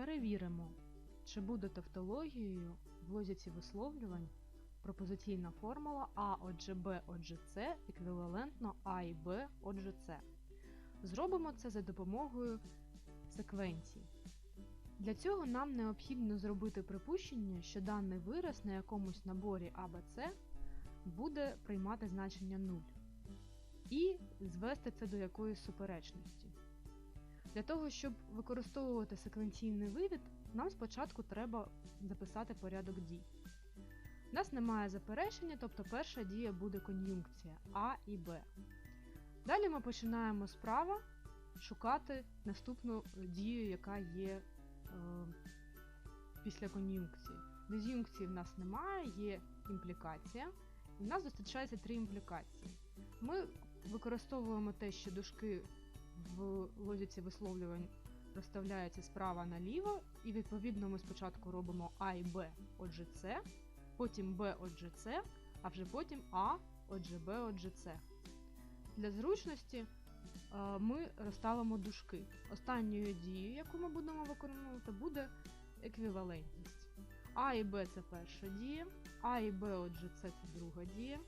Перевіримо, чи буде тавтологією в логіці висловлювань пропозиційна формула А отже Б отже С еквівалентно А і Б отже С. Зробимо це за допомогою секвенцій. Для цього нам необхідно зробити припущення, що даний вираз на якомусь наборі А, Б, С буде приймати значення 0 і звести це до якоїсь суперечності. Для того, щоб використовувати секвенційний вивід, нам спочатку треба записати порядок дій. У нас немає заперечення, тобто перша дія буде кон'юнкція А і Б. Далі ми починаємо справа шукати наступну дію, яка є е, після кон'юнкції. Диз'юнкції в нас немає, є імплікація. І в нас зустрічається три імплікації. Ми використовуємо те, що дужки в логіці висловлювань розставляються справа наліво, і відповідно ми спочатку робимо А і Б, отже С, потім Б, отже С, а вже потім А, отже Б, отже С. Для зручності е, ми розставимо дужки. Останньою дією, яку ми будемо виконувати, буде еквівалентність. А і Б це перша дія, А і Б, отже С це друга дія,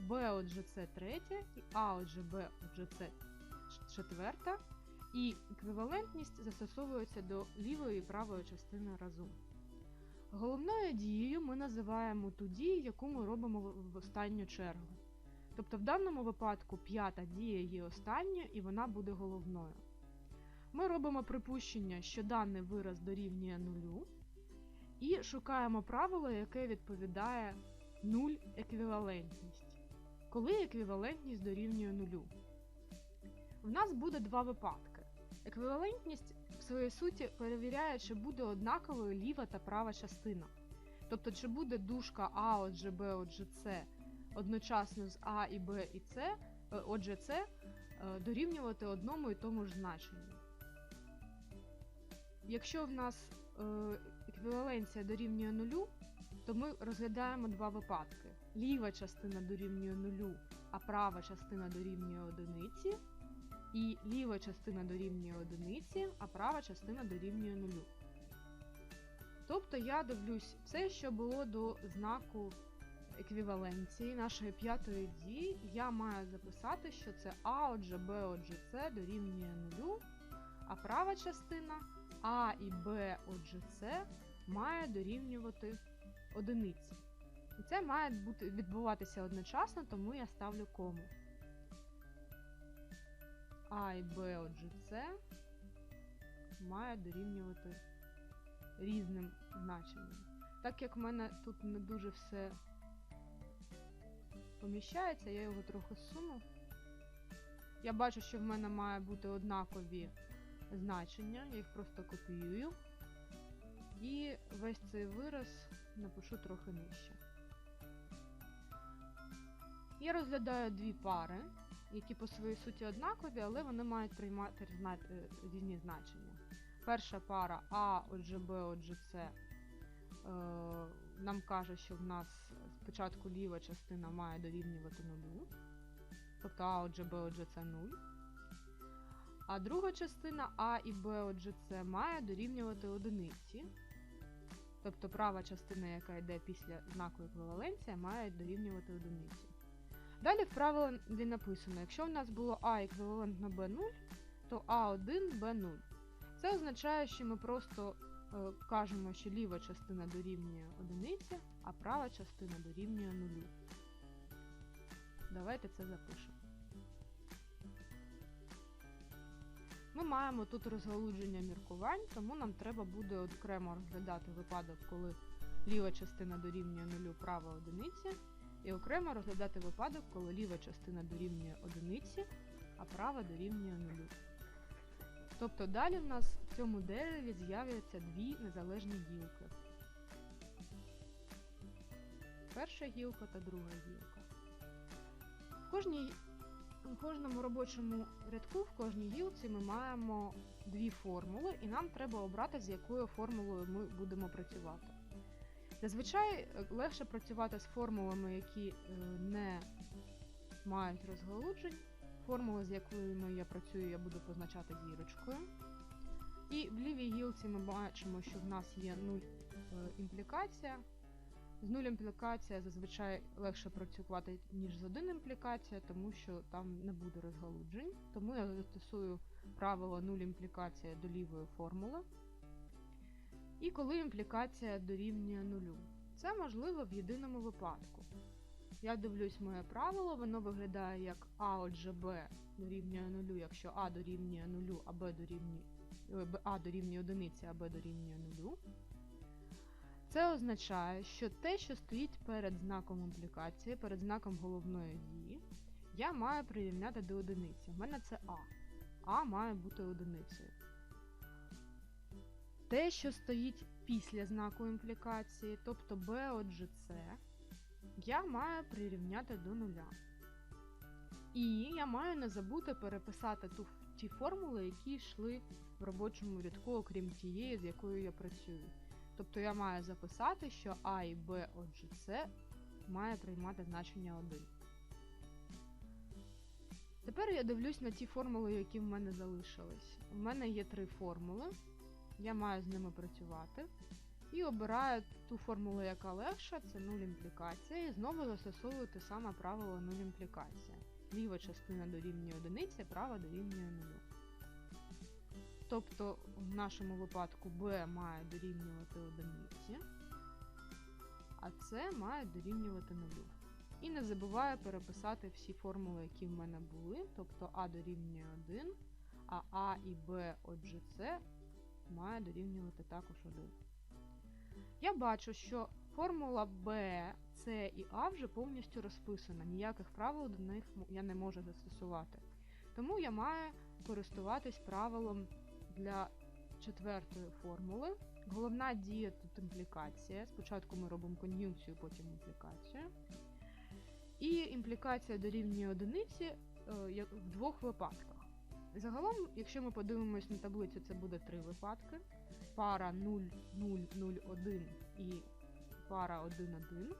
Б, отже С третя, і А, отже Б, отже С четверта. І еквівалентність застосовується до лівої і правої частини разом. Головною дією ми називаємо ту дію, яку ми робимо в останню чергу. Тобто в даному випадку п'ята дія є останньою і вона буде головною. Ми робимо припущення, що даний вираз дорівнює нулю, і шукаємо правило, яке відповідає 0 еквівалентність. Коли еквівалентність дорівнює нулю? В нас буде два випадки. Еквівалентність в своїй суті перевіряє, чи буде однаковою ліва та права частина. Тобто, чи буде дужка А, отже Б, отже С одночасно з А і Б і С, е, отже С е, дорівнювати одному і тому ж значенню. Якщо в нас е, еквіваленція дорівнює нулю, то ми розглядаємо два випадки. Ліва частина дорівнює нулю, а права частина дорівнює одиниці. І ліва частина дорівнює одиниці, а права частина дорівнює нулю. Тобто я дивлюсь все, що було до знаку еквіваленції нашої п'ятої дії, я маю записати, що це А, отже Б, отже С дорівнює нулю, а права частина А і Б, отже С має дорівнювати одиниці. І це має бути, відбуватися одночасно, тому я ставлю кому. А і Б, отже С має дорівнювати різним значенням. Так як в мене тут не дуже все поміщається, я його трохи суну. Я бачу, що в мене має бути однакові значення, я їх просто копіюю. І весь цей вираз напишу трохи нижче. Я розглядаю дві пари, які по своїй суті однакові, але вони мають приймати різні значення. Перша пара А, отже Б, отже С нам каже, що в нас спочатку ліва частина має дорівнювати нулю. Тобто А, отже Б, отже С 0. А друга частина А і Б, отже С має дорівнювати одиниці. Тобто права частина, яка йде після знаку еквіваленція, має дорівнювати одиниці. Далі в правилі написано, якщо в нас було А еквівалентно Б0, то А1 Б0. Це означає, що ми просто е, кажемо, що ліва частина дорівнює одиниці, а права частина дорівнює нулю. Давайте це запишемо. Ми маємо тут розгалудження міркувань, тому нам треба буде окремо розглядати випадок, коли ліва частина дорівнює нулю, права одиниці, і окремо розглядати випадок, коли ліва частина дорівнює одиниці, а права дорівнює нулю. Тобто далі в нас в цьому дереві з'являться дві незалежні гілки. Перша гілка та друга гілка. В, кожній, в кожному робочому рядку, в кожній гілці ми маємо дві формули, і нам треба обрати, з якою формулою ми будемо працювати. Зазвичай легше працювати з формулами, які не мають розгалуджень. Формула, з якою я працюю, я буду позначати зірочкою. І в лівій гілці ми бачимо, що в нас є нуль е, імплікація. З нуль імплікація зазвичай легше працювати, ніж з один імплікація, тому що там не буде розгалуджень. Тому я застосую правило нуль імплікація до лівої формули. І коли імплікація дорівнює нулю. Це можливо в єдиному випадку. Я дивлюсь моє правило, воно виглядає як А отже Б дорівнює нулю, якщо А дорівнює нулю, а Б дорівнює, А дорівнює одиниці, а Б дорівнює нулю. Це означає, що те, що стоїть перед знаком імплікації, перед знаком головної дії, я маю прирівняти до одиниці. У мене це А. А має бути одиницею. Те, що стоїть після знаку імплікації, тобто B отже С, я маю прирівняти до нуля. І я маю не забути переписати ту, ті формули, які йшли в робочому рядку, окрім тієї, з якою я працюю. Тобто я маю записати, що А і Б отже С має приймати значення 1. Тепер я дивлюсь на ті формули, які в мене залишились. У мене є три формули, я маю з ними працювати. І обираю ту формулу, яка легша, це нуль імплікація, і знову застосовую те саме правило нуль імплікація. Ліва частина дорівнює одиниці, права дорівнює нулю. Тобто в нашому випадку b має дорівнювати одиниці, а c має дорівнювати нулю. І не забуваю переписати всі формули, які в мене були, тобто а дорівнює 1, а а і b, отже c має дорівнювати також 1. Я бачу, що формула b, c і a вже повністю розписана, ніяких правил до них я не можу застосувати. Тому я маю користуватись правилом для четвертої формули. Головна дія тут імплікація. Спочатку ми робимо кон'юнкцію, потім імплікацію. І імплікація дорівнює одиниці е, в двох випадках. Загалом, якщо ми подивимось на таблицю, це буде три випадки: пара 0, 0, 0, 1 і пара 1, 1.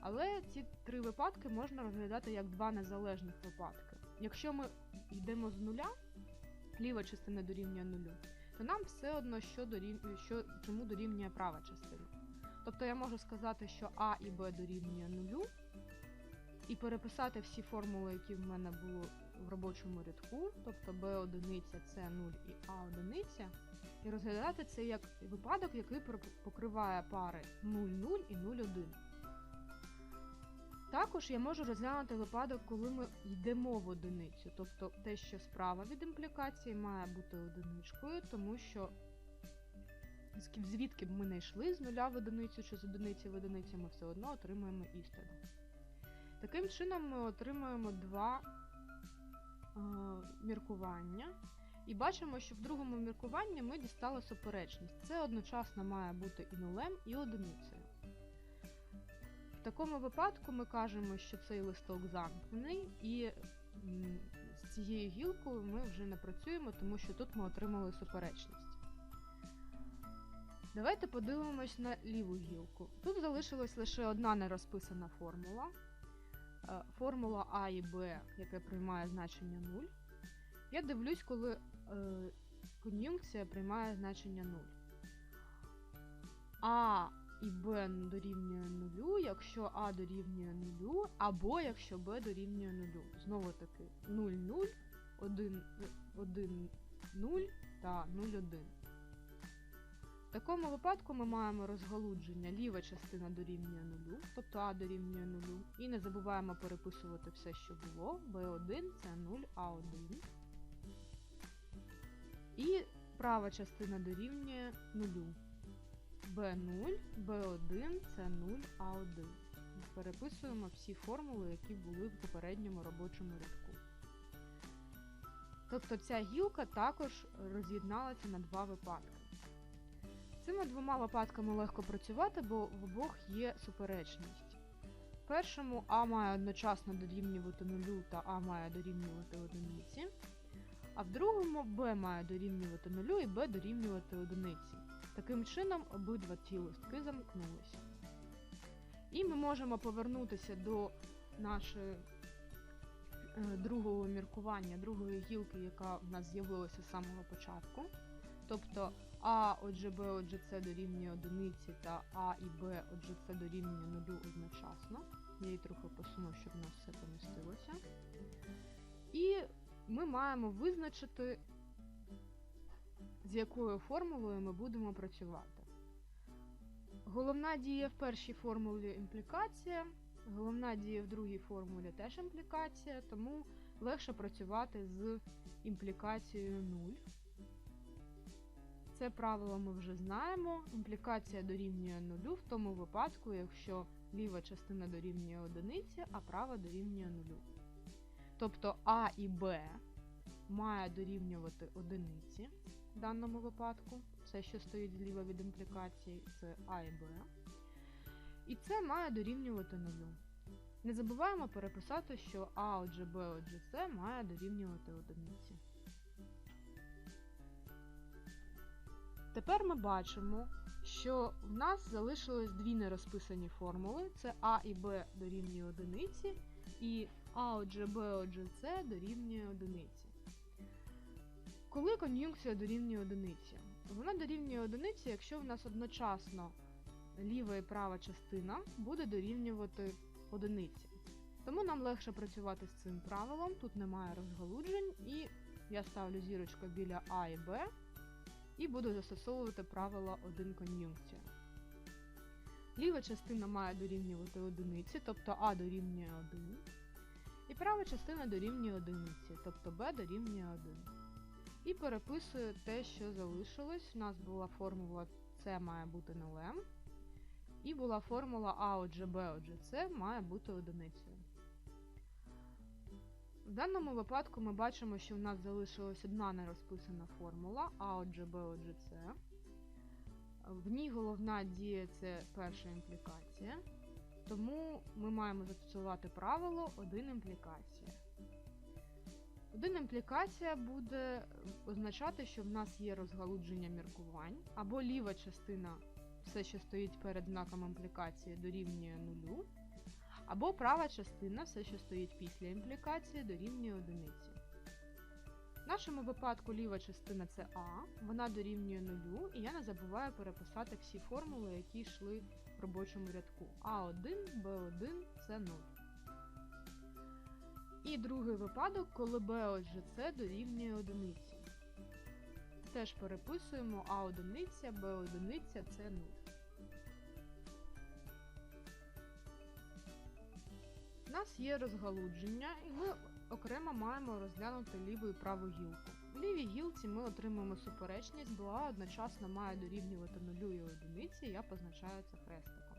Але ці три випадки можна розглядати як два незалежних випадки. Якщо ми йдемо з нуля, ліва частина дорівнює нулю, то нам все одно, що дорів... що... чому дорівнює права частина. Тобто я можу сказати, що А і Б дорівнює нулю, і переписати всі формули, які в мене були в робочому рядку, тобто b одиниця, c 0 і a одиниця, і розглядати це як випадок, який покриває пари 0, 0 і 0, 1. Також я можу розглянути випадок, коли ми йдемо в одиницю, тобто те, що справа від імплікації має бути одиничкою, тому що звідки б ми не йшли з нуля в одиницю чи з одиниці в одиницю, ми все одно отримуємо істину. Таким чином ми отримуємо два міркування. І бачимо, що в другому міркуванні ми дістали суперечність. Це одночасно має бути і нулем, і одиницею. В такому випадку ми кажемо, що цей листок замкнений, і з цією гілкою ми вже не працюємо, тому що тут ми отримали суперечність. Давайте подивимось на ліву гілку. Тут залишилась лише одна нерозписана формула. Е, Формула А і Б, яке приймає значення 0. Я дивлюсь, коли е, кон'юнкція приймає значення 0. А і Б дорівнює 0, якщо А дорівнює 0, або якщо Б дорівнює 0. Знову таки 0, 0, 1, 1, 0 та 0, 1. В такому випадку ми маємо розгалудження ліва частина дорівнює 0, тобто А дорівнює 0, і не забуваємо переписувати все, що було. B1 це 0, А1. І права частина дорівнює 0. B0, B1 це 0, А1. Переписуємо всі формули, які були в попередньому робочому рядку. Тобто ця гілка також роз'єдналася на два випадки. Цими двома випадками легко працювати, бо в обох є суперечність. В першому А має одночасно дорівнювати нулю та А має дорівнювати одиниці, а в другому Б має дорівнювати нулю і Б дорівнювати одиниці. Таким чином обидва ці листки замкнулися. І ми можемо повернутися до нашої е, другого міркування, другої гілки, яка в нас з'явилася з самого початку. Тобто А, отже Б, отже С дорівнює одиниці та А і Б, отже С дорівнює нулю одночасно. Я її трохи посуну, щоб у нас все помістилося. І ми маємо визначити, з якою формулою ми будемо працювати. Головна дія в першій формулі імплікація, головна дія в другій формулі теж імплікація, тому легше працювати з імплікацією 0. Це правило ми вже знаємо. Імплікація дорівнює 0 в тому випадку, якщо ліва частина дорівнює одиниці, а права дорівнює 0. Тобто А і Б має дорівнювати одиниці в даному випадку. Все, що стоїть зліва від імплікації, це А і Б. І це має дорівнювати 0. Не забуваємо переписати, що А отже Б отже С має дорівнювати одиниці. Тепер ми бачимо, що в нас залишилось дві нерозписані формули: це А і Б дорівнює одиниці, і А отже Б отже С дорівнює одиниці. Коли кон'юнкція дорівнює одиниці? Вона дорівнює одиниці, якщо в нас одночасно ліва і права частина буде дорівнювати одиниці. Тому нам легше працювати з цим правилом, тут немає розгалуджень, і я ставлю зірочку біля А і Б і буду застосовувати правило 1 кон'юнкція. Ліва частина має дорівнювати одиниці, тобто А дорівнює 1. І права частина дорівнює одиниці, тобто Б дорівнює 1. І переписую те, що залишилось. У нас була формула С має бути нулем. І була формула А отже Б отже С має бути одиницею. В даному випадку ми бачимо, що в нас залишилась одна нерозписана формула А отже Б отже С. В ній головна дія це перша імплікація. Тому ми маємо застосувати правило 1 імплікація. Один імплікація буде означати, що в нас є розгалудження міркувань, або ліва частина, все, що стоїть перед знаком імплікації, дорівнює нулю, або права частина, все, що стоїть після імплікації, дорівнює одиниці. В нашому випадку ліва частина це А, вона дорівнює нулю, і я не забуваю переписати всі формули, які йшли в робочому рядку. А1, Б1, С0. І другий випадок, коли b отже С дорівнює одиниці. Теж переписуємо А одиниця, Б одиниця, С 0. У нас є розгалудження, і ми окремо маємо розглянути ліву і праву гілку. В лівій гілці ми отримуємо суперечність, бо А одночасно має дорівнювати нулю і одиниці, я позначаю це хрестиком.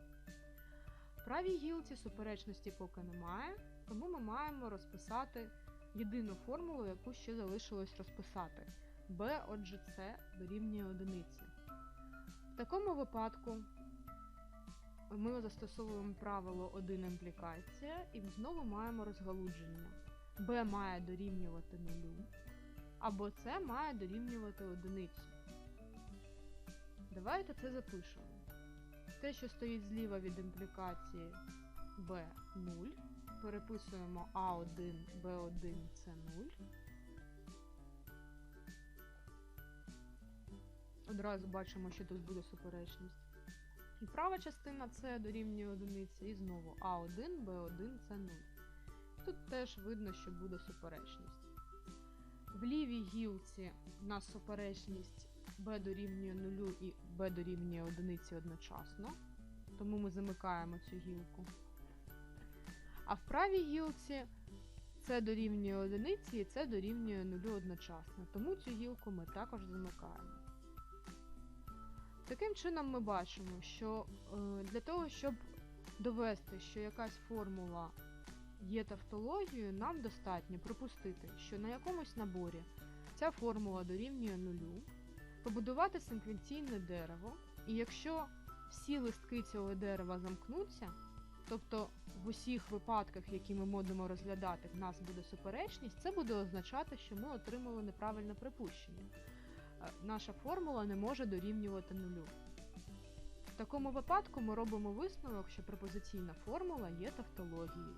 В правій гілці суперечності поки немає, тому ми маємо розписати єдину формулу, яку ще залишилось розписати. b отже С дорівнює одиниці. В такому випадку ми застосовуємо правило 1 імплікація і знову маємо розгалудження. b має дорівнювати нулю, або С має дорівнювати одиницю. Давайте це запишемо. Те, що стоїть зліва від імплікації b 0, переписуємо А1, Б1, С0. Одразу бачимо, що тут буде суперечність. І права частина С дорівнює одиниці, і знову А1, Б1, С0. Тут теж видно, що буде суперечність. В лівій гілці у нас суперечність b дорівнює 0 і b дорівнює 1 одночасно, тому ми замикаємо цю гілку. А в правій гілці це дорівнює 1 і це дорівнює 0 одночасно, тому цю гілку ми також замикаємо. Таким чином ми бачимо, що е, для того, щоб довести, що якась формула є тавтологією, нам достатньо припустити, що на якомусь наборі ця формула дорівнює нулю, побудувати секвенційне дерево, і якщо всі листки цього дерева замкнуться, тобто в усіх випадках, які ми будемо розглядати, в нас буде суперечність, це буде означати, що ми отримали неправильне припущення. Е, Наша формула не може дорівнювати нулю. В такому випадку ми робимо висновок, що пропозиційна формула є тавтологією.